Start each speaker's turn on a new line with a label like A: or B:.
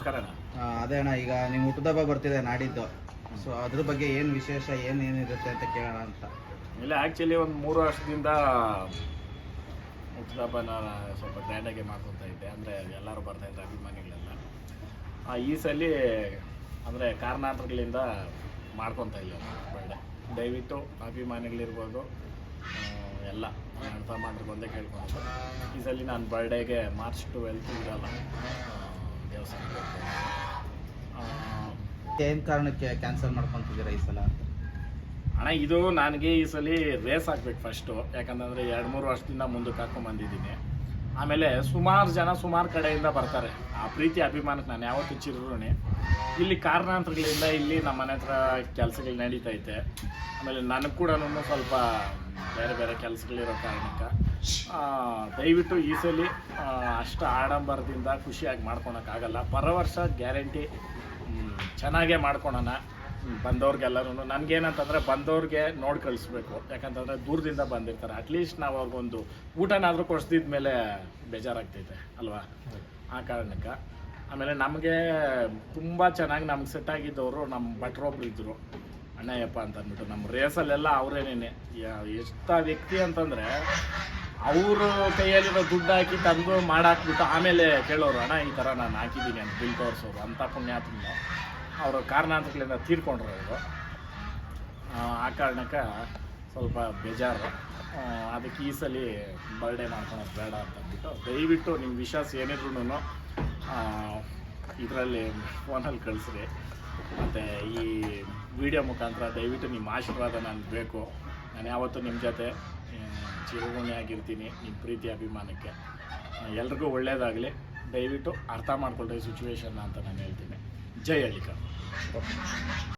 A: ನಮಸ್ಕಾರ ಅಣ್ಣ
B: ಆ, ಅದೇ ಅಣ್ಣ ಈಗ ನಿಮ್ಮ ಹುಟ್ಟದಬ್ಬ ಬರ್ತಿದೆ ನಾಡಿದ್ದು. ಸೊ ಅದ್ರ ಬಗ್ಗೆ ಏನು ವಿಶೇಷ ಏನು ಏನಿರುತ್ತೆ ಅಂತ ಕೇಳೋಣ ಅಂತ.
A: ಇಲ್ಲ ಆ್ಯಕ್ಚುಲಿ ಒಂದು ಮೂರು ವರ್ಷದಿಂದ ಹುಟ್ಟದಬ್ಬನ ಸ್ವಲ್ಪ ಗ್ರ್ಯಾಂಡಾಗಿ ಮಾಡ್ಕೊತಾ ಇದ್ದೆ. ಅಂದರೆ ಎಲ್ಲರೂ ಬರ್ತಾಯಿದ್ರು ಅಭಿಮಾನಿಗಳೆಲ್ಲ. ಆ, ಈ ಸಲ ಅಂದರೆ ಕಾರಣಾಂತರಗಳಿಂದ ಮಾಡ್ಕೊತಾ ಇಲ್ಲ. ಬರ್ಡೆ ದಯವಿಟ್ಟು ಅಭಿಮಾನಿಗಳಿರ್ಬೋದು ಆ, ಎಲ್ಲ. ಅರ್ಥ ಮಾಡ್ರೆ ಒಂದೇ ಕೇಳ್ಕೊಂಡು. ಈ ಸಲ ನಾನು ಬರ್ಡೇಗೆ ಮಾರ್ಚ್ ಟ್ವೆಲ್ತ್ ಇರಲ್ಲ ಆ, ದೇವಸ್ಥಾನಕ್ಕೆ ಹೋಗ್ತೀನಿ. ಆ,
B: ಏನು ಕಾರಣಕ್ಕೆ ಕ್ಯಾನ್ಸಲ್ ಮಾಡ್ಕೊತಿದ್ದೀರಾ ಈ ಸಲ
A: ಅಣ್ಣ ಇದು ನನಗೆ ಈ ಸಲ ರೇಸ್ ಹಾಕ್ಬೇಕು ಫಸ್ಟು ಯಾಕಂತಂದರೆ ಎರಡು ಮೂರು ವರ್ಷದಿಂದ ಮುಂದಕ್ಕೆ ಹಾಕೊಂಡ್ ಬಂದಿದ್ದೀನಿ. ಆಮೇಲೆ ಸುಮಾರು ಜನ ಸುಮಾರು ಕಡೆಯಿಂದ ಬರ್ತಾರೆ. ಆ ಪ್ರೀತಿ ಅಭಿಮಾನಕ್ಕೆ ನಾನು ಯಾವತ್ತೂ ಚಿರೋಣಿ ಇಲ್ಲಿ ಕಾರಣಾಂತರಗಳಿಂದ ಇಲ್ಲಿ ನಮ್ಮ ಮನೆ ಹತ್ರ ಕೆಲಸಗಳು ನಡೀತೈತೆ. ಆಮೇಲೆ ನನಗೆ ಕೂಡ ಸ್ವಲ್ಪ ಬೇರೆ ಬೇರೆ ಕೆಲಸಗಳಿರೋ ಕಾರಣಕ್ಕೆ. ದಯವಿಟ್ಟು ಈ ಸಲ ಅಷ್ಟು ಆಡಂಬರದಿಂದ ಖುಷಿಯಾಗಿ ಮಾಡ್ಕೊಳಕ್ಕಾಗಲ್ಲ ಬರೋ ವರ್ಷ ಗ್ಯಾರಂಟಿ ಚೆನ್ನಾಗೇ ಮಾಡ್ಕೊಳೋಣ. ಬಂದವ್ರಿಗೆಲ್ಲರೂ ನನಗೇನಂತಂದರೆ ಬಂದವ್ರಿಗೆ ನೋಡಿ ಕಳಿಸ್ಬೇಕು. ಯಾಕಂತಂದರೆ ದೂರದಿಂದ ಬಂದಿರ್ತಾರೆ. ಅಟ್ಲೀಸ್ಟ್ ನಾವು ಅವ್ರಿಗೊಂದು ಊಟನಾದರೂ ಕೊಡಿಸ್ದಿದ ಮೇಲೆ ಬೇಜಾರಾಗ್ತೈತೆ, ಅಲ್ವಾ? ಆ ಕಾರಣಕ್ಕೆ. ಆಮೇಲೆ ನಮಗೆ ತುಂಬ ಚೆನ್ನಾಗಿ ನಮ್ಗೆ ಸೆಟ್ ಆಗಿದ್ದವರು ನಮ್ಮ ಭಟ್ರೊಬ್ರು ಇದ್ದರು ಅಣ್ಣಯ್ಯಪ್ಪ ಅಂತ ಅಂದ್ಬಿಟ್ಟು ನಮ್ಮ ರೇಸಲ್ಲೆಲ್ಲ ಅವರೇನೇನೆ. ಎಷ್ಟ ವ್ಯಕ್ತಿ ಅಂತಂದರೆ ಅವರು ಕೈಯಲ್ಲಿರೋ ದುಡ್ಡು ಹಾಕಿ ತಂದು ಮಾಡಾಕ್ಬಿಟ್ಟು ಆಮೇಲೆ ಕೇಳೋರು, ಅಣ್ಣ, ಈ ಥರ ನಾನು ಹಾಕಿದ್ದೀನಿ ಅಂತ ಬಿಲ್ ತೋರಿಸೋರು. ಅಂಥ ಪುಣ್ಯಾತ್ಮ. ಅವರು ಕಾರಣಾಂತರಗಳಿಂದ ತೀರ್ಕೊಂಡ್ರು ಅವರು ಆ ಕಾರಣಕ್ಕೆ ಸ್ವಲ್ಪ ಬೇಜಾರು. ಅದಕ್ಕೆ ಈ ಸಲ ಬರ್ಡೇ ಮಾಡ್ಕೊಳೋದು ಬೇಡ ಅಂತ ಅಂದ್ಬಿಟ್ಟು ದಯವಿಟ್ಟು ನಿಮ್ಮ ವಿಶ್ವಾಸ ಏನಿದ್ರು ಇದರಲ್ಲಿ ಫೋನಲ್ಲಿ ಕಳಿಸ್ರಿ. ಮತ್ತು ಈ ವಿಡಿಯೋ ಮುಖಾಂತರ ದಯವಿಟ್ಟು ನಿಮ್ಮ ಆಶೀರ್ವಾದ ನಾನು ಬೇಕು ನಾನು ಯಾವತ್ತೂ ನಿಮ್ಮ ಜೊತೆ ಚಿರಋಣಿ ಆಗಿರ್ತೀನಿ ನಿಮ್ಮ ಪ್ರೀತಿ ಅಭಿಮಾನಕ್ಕೆ. ಎಲ್ರಿಗೂ ಒಳ್ಳೆಯದಾಗಲಿ ದಯವಿಟ್ಟು ಅರ್ಥ ಮಾಡ್ಕೊಳ್ರಿ ಸಿಚುವೇಶನ್ನ ಅಂತ ನಾನು ಹೇಳ್ತೀನಿ. జై అలీకా